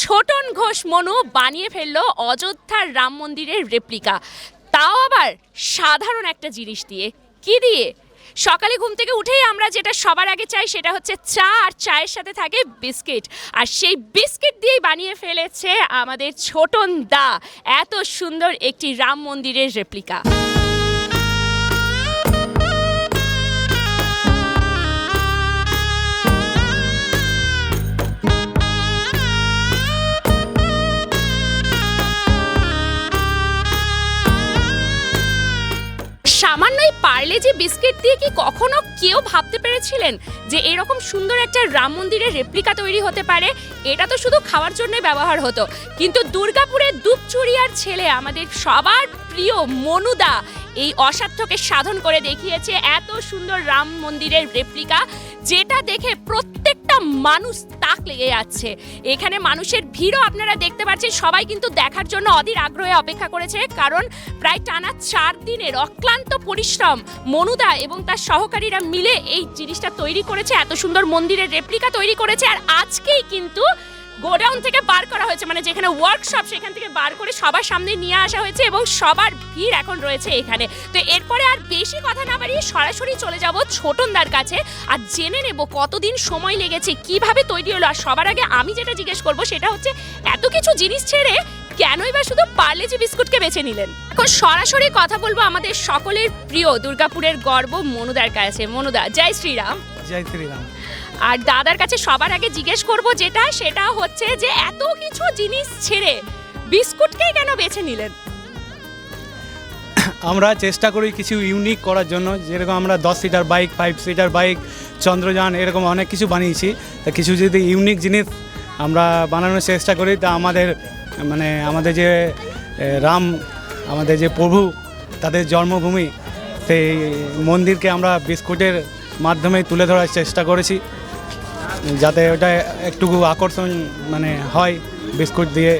ছোটন ঘোষ মনু বানিয়ে ফেলল অযোধ্যার রাম মন্দিরের রেপ্লিকা তাও আবার সাধারণ একটা জিনিস দিয়ে। কি দিয়ে? সকালে ঘুম থেকে উঠেই আমরা যেটা সবার আগে চাই সেটা হচ্ছে চা আর চায়ের সাথে থাকে বিস্কিট। আর সেই বিস্কিট দিয়েই বানিয়ে ফেলেছে আমাদের ছোটন দা। এত সুন্দর একটি রাম মন্দিরের রেপ্লিকা দিয়ে কি কখনো কেউ ভাবতে পেরেছিলেন যে এরকম সুন্দর একটা রাম মন্দিরের রেপ্লিকা তৈরি হতে পারে? এটা তো শুধু খাওয়ার জন্য ব্যবহার হতো। কিন্তু দুর্গাপুরের দুপচুরিয়ার ছেলে আমাদের সবার প্রিয় মনুদা, এই অসাধ্যকে সাধন করে দেখিয়েছে এত সুন্দর রাম মন্দিরের রেপ্লিকা যেটা দেখে প্রত্যেকটা মানুষ তাক লেগে যাচ্ছে। এখানে মানুষের ভিড়ও আপনারা দেখতে পাচ্ছেন, সবাই কিন্তু দেখার জন্য অধীর আগ্রহে অপেক্ষা করেছে, কারণ প্রায় টানা চার দিনের অক্লান্ত পরিশ্রম মনুদা এবং তার সহকারীরা মিলে এই জিনিসটা তৈরি করেছে, এত সুন্দর মন্দিরের রেপ্লিকা তৈরি করেছে, আর আজকেই কিন্তু গোডাউন থেকে বার করা হয়েছে মানে যেখানে ওয়ার্কশপ সেখান থেকে বার করে সবার সামনে নিয়ে আসা হয়েছে এবং সবার ভিড় এখন রয়েছে এখানে। তো এরপরে আর বেশি কথা না বাড়িয়ে সরাসরি চলে যাব ছোটনদার কাছে আর জেনে নেব কতদিন সময় লেগেছে, কীভাবে তৈরি হলো আর সবার আগে আমি যেটা জিজ্ঞেস করব সেটা হচ্ছে এত কিছু জিনিস ছেড়ে কেনই বা শুধু পার্লেজি বিস্কুটকে বেছে নিলেন? এখন সরাসরি কথা বলব আমাদের সকলের প্রিয় দুর্গাপুরের গর্ব মনুদার কাছে। মনুদা, জয় শ্রীরাম। জয় শ্রীরাম। আর দাদার কাছে সবার আগে জিজ্ঞেস করব যেটা, সেটা হচ্ছে যে এত কিছু জিনিস ছেড়ে বিস্কুটকে কেন বেছে নিলেন? আমরা চেষ্টা করি কিছু ইউনিক করার জন্য। যেরকম আমরা দশ seater bike five seater bike Chandrayaan, এরকম অনেক কিছু বানিয়েছি। তা কিছু যদি ইউনিক জিনিস আমরা বানানোর চেষ্টা করি, তা আমাদের মানে আমাদের যে রাম, আমাদের যে প্রভু, তাদের জন্মভূমি, সেই মন্দিরকে আমরা বিস্কুটের মাধ্যমে তুলে ধরার চেষ্টা করেছি। যাতে ওটা একটু আকর্ষণ মানে হয় বিস্কুট দিয়ে।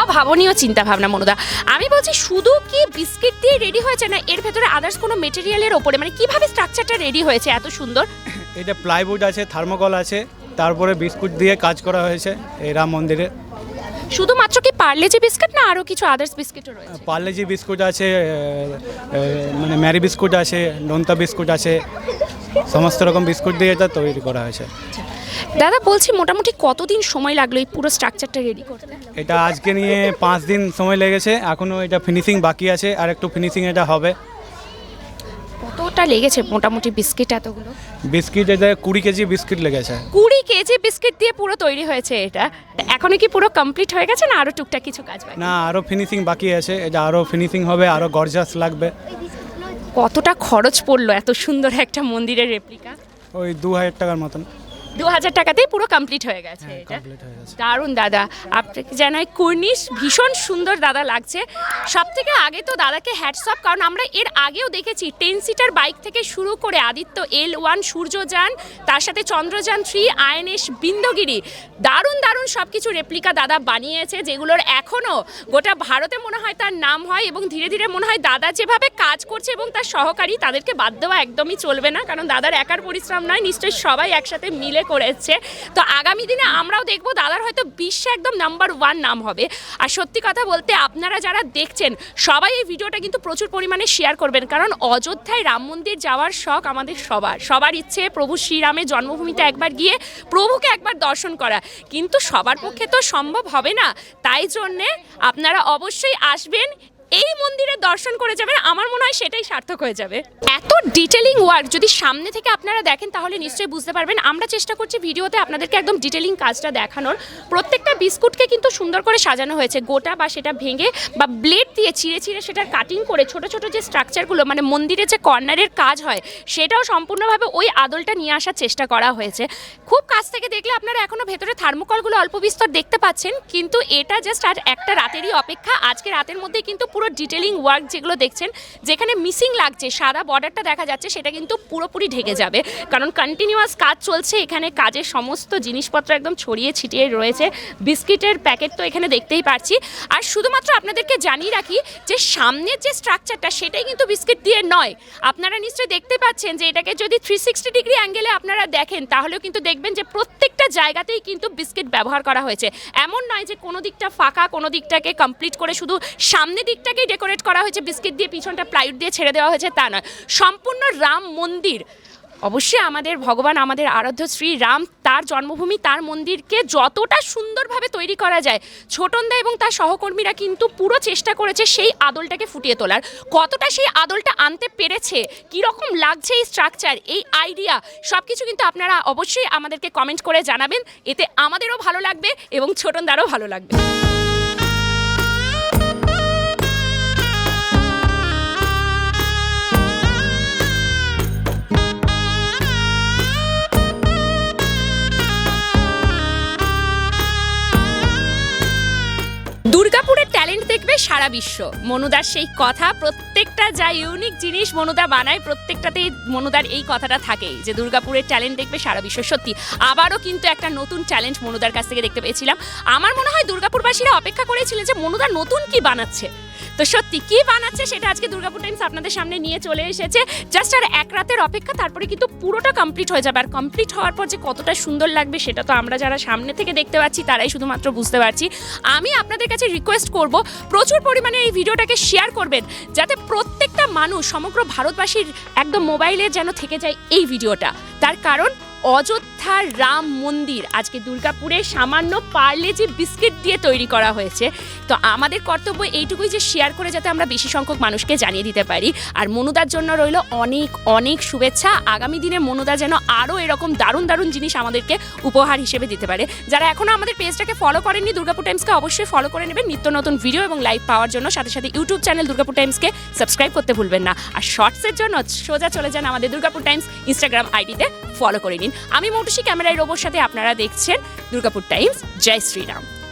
অভাবনীয় চিন্তা ভাবনা মনুদা। আমি বলছি শুধু কি বিস্কিট দিয়ে রেডি হয়েছে না এর ভেতরে আদার্স কোনো মেটেরিয়ালের ওপরে? মানে কীভাবে স্ট্রাকচারটা রেডি হয়েছে এত সুন্দর? এটা প্লাইউড আছে থার্মোকল আছে তারপরে বিস্কুট দিয়ে কাজ করা হয়েছে এই রাম মন্দিরে। শুধুমাত্র কি পার্লেজি বিস্কিট না আরও কিছু আদার্স বিস্কিটও রয়েছে? পার্লেজি বিস্কুট আছে মানে ম্যারি বিস্কুট আছে নোনতা বিস্কুট আছে সমস্ত রকম বিস্কুট দিয়ে এটা তৈরি করা হয়েছে। দাদা বলছি মোটামুটি কতদিন সময় লাগল এই পুরো স্ট্রাকচারটা রেডি করতে? এটা আজকে নিয়ে পাঁচ দিন সময় লেগেছে এখনও এটা ফিনিশিং বাকি আছে আর একটু ফিনিশিং এটা হবে। কতটা লেগেছে মোটামুটি বিস্কিট এতগুলো? বিস্কিট এটা কুড়ি কেজি বিস্কিট লেগেছে। কুড়ি কেজি বিস্কিট দিয়ে পুরো তৈরি হয়েছে এটা। এখনও কি পুরো কমপ্লিট হয়ে গেছে না আরও টুকটাক কিছু কাজ বাকি? না আরও ফিনিশিং বাকি আছে এটা আরও ফিনিশিং হবে আরও গর্জাস লাগবে। কতটা খরচ পড়ল এত সুন্দর একটা মন্দিরের রেপ্লিকা ওই দু হাজার টাকার মতন। দু হাজার টাকাতেই পুরো কমপ্লিট হয়ে গেছে এটা। কমপ্লিট দারুণ দাদা। আপনাকে জানাই কুর্নিশ ভীষণ সুন্দর দাদা লাগছে। সব থেকে আগে তো দাদাকে হ্যাটসঅপ কারণ আমরা এর আগেও দেখেছি টেন সিটার বাইক থেকে শুরু করে আদিত্য এল ওয়ান সূর্যযান তার সাথে চন্দ্রযান থ্রি আইএনএস বিন্দগিরি। দারুণ দারুণ সব কিছু রেপ্লিকা দাদা বানিয়েছে যেগুলোর এখনও গোটা ভারতে মনে হয় তার নাম হয় এবং ধীরে ধীরে মনে হয় দাদা যেভাবে কাজ করছে এবং তার সহকারী তাদেরকে বাদ দেওয়া একদমই চলবে না কারণ দাদার একার পরিশ্রম নয় নিশ্চয়ই সবাই একসাথে মিলে করেছে। তো আগামী দিনে আমরাও দেখব, দাদার হয়তো বিশ্বে একদম নাম্বার ওয়ান নাম হবে। আর সত্যি কথা বলতে আপনারা যারা দেখছেন, সবাই এই ভিডিওটা কিন্তু প্রচুর পরিমাণে শেয়ার করবেন। কারণ অযোধ্যায় রাম মন্দির যাওয়ার শখ আমাদের সবার। সবার ইচ্ছে প্রভু শ্রীরামের জন্মভূমিতে একবার গিয়ে প্রভুকে একবার দর্শন করা। কিন্তু সবার পক্ষে তো সম্ভব হবে না। তাই জন্যে আপনারা অবশ্যই আসবেন এই মন্দিরে দর্শন করে যাবেন আমার মনে হয় সেটাই সার্থক হয়ে যাবে। এত ডিটেলিং ওয়ার্ক যদি সামনে থেকে আপনারা দেখেন, তাহলে নিশ্চয়ই বুঝতে পারবেন। আমরা চেষ্টা করছি ভিডিওতে আপনাদেরকে একদম ডিটেলিং কাজটা দেখানোর। প্রত্যেকটা বিস্কুটকে কিন্তু সুন্দর করে সাজানো হয়েছে। গোটা বা সেটা ভেঙে বা ব্লেড দিয়ে ছিঁড়ে ছিঁড়ে সেটার কাটিং করে ছোট ছোট যে স্ট্রাকচারগুলো মানে মন্দিরে যে কর্নারের কাজ হয়, সেটাও সম্পূর্ণভাবে ওই আদলটা নিয়ে আসার চেষ্টা করা হয়েছে। খুব কাছ থেকে দেখলে আপনারা এখনও ভেতরে থার্মোকলগুলো অল্প বিস্তর দেখতে পাচ্ছেন, কিন্তু এটা জাস্ট আর একটা রাতেরই অপেক্ষা। আজকে রাতের মধ্যেই কিন্তু পুরো ডিটেলিং ওয়ার্ক যেগুলো দেখছেন, যেখানে মিসিং লাগছে সাদা বর্ডারটা দেখা যাচ্ছে, সেটা কিন্তু পুরোপুরি ঢেকে যাবে। কারণ কন্টিনিউয়াস কাজ চলছে, এখানে কাজের সমস্ত জিনিসপত্র একদম ছড়িয়ে ছিটিয়ে রয়েছে। বিস্কিটের প্যাকেট তো এখানে দেখতেই পাচ্ছি আর শুধুমাত্র আপনাদেরকে জানিয়ে রাখি যে সামনের যে স্ট্রাকচারটা সেটাই কিন্তু বিস্কিট দিয়ে নয়। আপনারা নিশ্চয়ই দেখতে পাচ্ছেন যে এটাকে যদি থ্রি সিক্সটি ডিগ্রি অ্যাঙ্গেলে আপনারা দেখেন, তাহলেও কিন্তু দেখবেন যে প্রত্যেকটা জায়গাতেই কিন্তু বিস্কিট ব্যবহার করা হয়েছে। এমন নয় যে কোনো দিকটা ফাঁকা, কোনো দিকটাকে কমপ্লিট করে শুধু সামনে সামনের দিকটাকেই ডেকোরেট করা হয়েছে। বিস্কিট দিয়ে পিছনটা প্লাইউড দিয়ে ছেড়ে দেওয়া হয়েছে, তা নয়। সম্পূর্ণ রাম মন্দির। অবশ্যই আমাদের ভগবান, আমাদের আরাধ্য শ্রী রাম, তার জন্মভূমি, তার মন্দিরকে যতটা সুন্দরভাবে তৈরি করা যায়, ছোটনদা এবং তার সহকর্মীরা কিন্তু পুরো চেষ্টা করেছে সেই আদলটাকে ফুটিয়ে তোলার। কতটা সেই আদলটা আনতে পেরেছে, কীরকম লাগছে এই স্ট্রাকচার এই আইডিয়া সব কিছু কিন্তু আপনারা অবশ্যই আমাদেরকে কমেন্ট করে জানাবেন। এতে আমাদেরও ভালো লাগবে এবং ছোটনদারও ভালো লাগবে। সারা বিশ্ব। মনুদার সেই কথা, প্রত্যেকটা যা ইউনিক জিনিস মনুদা বানায়, প্রত্যেকটাতেই মনুদার এই কথাটা থাকেই যে দুর্গাপুরের ট্যালেন্ট দেখবে সারা বিশ্ব। সত্যি, আবারও কিন্তু একটা নতুন চ্যালেঞ্জ মনুদার কাছ থেকে দেখতে পেয়েছিলাম। আমার মনে হয় দুর্গাপুরবাসীরা অপেক্ষা করেছিলেন যে মনুদা নতুন কি বানাচ্ছে। তো সত্যি, কি বানাচ্ছে সেটা আজকে দুর্গাপুর টাইমস আপনাদের সামনে নিয়ে চলে এসেছে। জাস্ট আর এক রাতের অপেক্ষা, তারপরে কিন্তু পুরোটা কমপ্লিট হয়ে যাবে। আর কমপ্লিট হওয়ার পর যে কতটা সুন্দর লাগবে সেটা তো আমরা যারা সামনে থেকে দেখতে পাচ্ছি, তারাই শুধুমাত্র বুঝতে পারছি। আমি আপনাদের কাছে রিকোয়েস্ট করব, প্রচুর পরিমাণে এই ভিডিওটাকে শেয়ার করবেন, যাতে প্রত্যেকটা মানুষ, সমগ্র ভারতবাসীর একদম মোবাইলে যেন থেকে যায় এই ভিডিওটা। তার কারণ অযোধ্যার রাম মন্দির। আজকে দুর্গাপুরে সামান্য পার্লেজি বিস্কিট দিয়ে তৈরি করা হয়েছে, তো আমাদের কর্তব্য এইটুকুই যে শেয়ার করে যাতে আমরা বেশি সংখ্যক মানুষকে জানিয়ে দিতে পারি। আর মনুদার জন্য রইল অনেক অনেক শুভেচ্ছা। আগামী দিনে মনুদা যেন আরও এরকম দারুণ দারুণ জিনিস আমাদেরকে উপহার হিসেবে দিতে পারে। যারা এখনও আমাদের পেজটাকে ফলো করেননি, দুর্গাপুর টাইমসকে অবশ্যই ফলো করে নেবেন। নিত্য নতুন ভিডিও এবং লাইভ পাওয়ার জন্য সাথে সাথে ইউটিউব চ্যানেল দুর্গাপুর টাইমসকে সাবস্ক্রাইব করতে ভুলবেন না। আর শর্টসের জন্য সোজা চলে যান আমাদের দুর্গাপুর টাইমস ইনস্টাগ্রাম আইডিতে ফলো করে নিন। আমি মৌটুসি ক্যামেরায় রোবোর সাথে আপনারা দেখছেন দুর্গাপুর টাইমস। জয় শ্রীরাম।